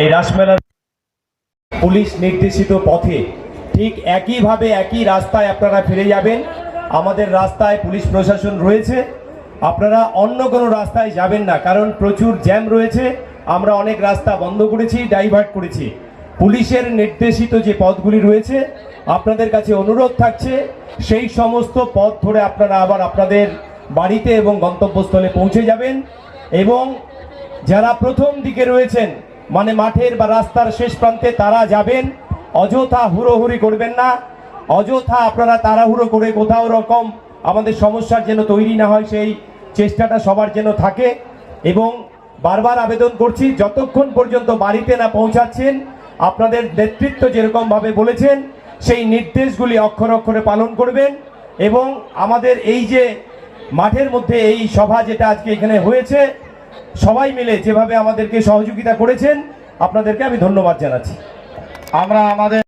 এই রাসমেলার পুলিশ নির্দেশিত পথে ঠিক একইভাবে একই রাস্তায় আপনারা ফিরে যাবেন। আমাদের রাস্তায় পুলিশ প্রশাসন রয়েছে। আপনারা অন্য কোনো রাস্তায় যাবেন না, কারণ প্রচুর জ্যাম রয়েছে। আমরা অনেক রাস্তা বন্ধ করেছি, ডাইভার্ট করেছি। পুলিশের নির্দেশিত যে পথগুলি রয়েছে, আপনাদের কাছে অনুরোধ থাকছে, সেই সমস্ত পথ ধরে আপনারা আবার আপনাদের বাড়িতে এবং গন্তব্যস্থলে পৌঁছে যাবেন। এবং যারা প্রথম দিকে রয়েছেন মানে মাঠের বা রাস্তার শেষ প্রান্তে তারা যাবেন, অযথা হুড়োহুড়ি করবেন না। অযথা আপনারা তাড়াহুড়ো করে কোথাও রকম আমাদের সমস্যার যেন তৈরি না হয়, সেই চেষ্টাটা সবার যেন থাকে। এবং বারবার আবেদন করছি, যতক্ষণ পর্যন্ত বাড়িতে না পৌঁছাচ্ছেন, আপনাদের নেতৃত্ব যেরকমভাবে বলেছেন, সেই নির্দেশগুলি অক্ষর অক্ষরে পালন করবেন। এবং আমাদের এই যে মাঠের মধ্যে এই সভা যেটা আজকে এখানে হয়েছে সবাই মিলে যেভাবে আমাদেরকে সহযোগিতা করেছেন আপনাদেরকে আমি ধন্যবাদ জানাচ্ছি। আমরা আমাদের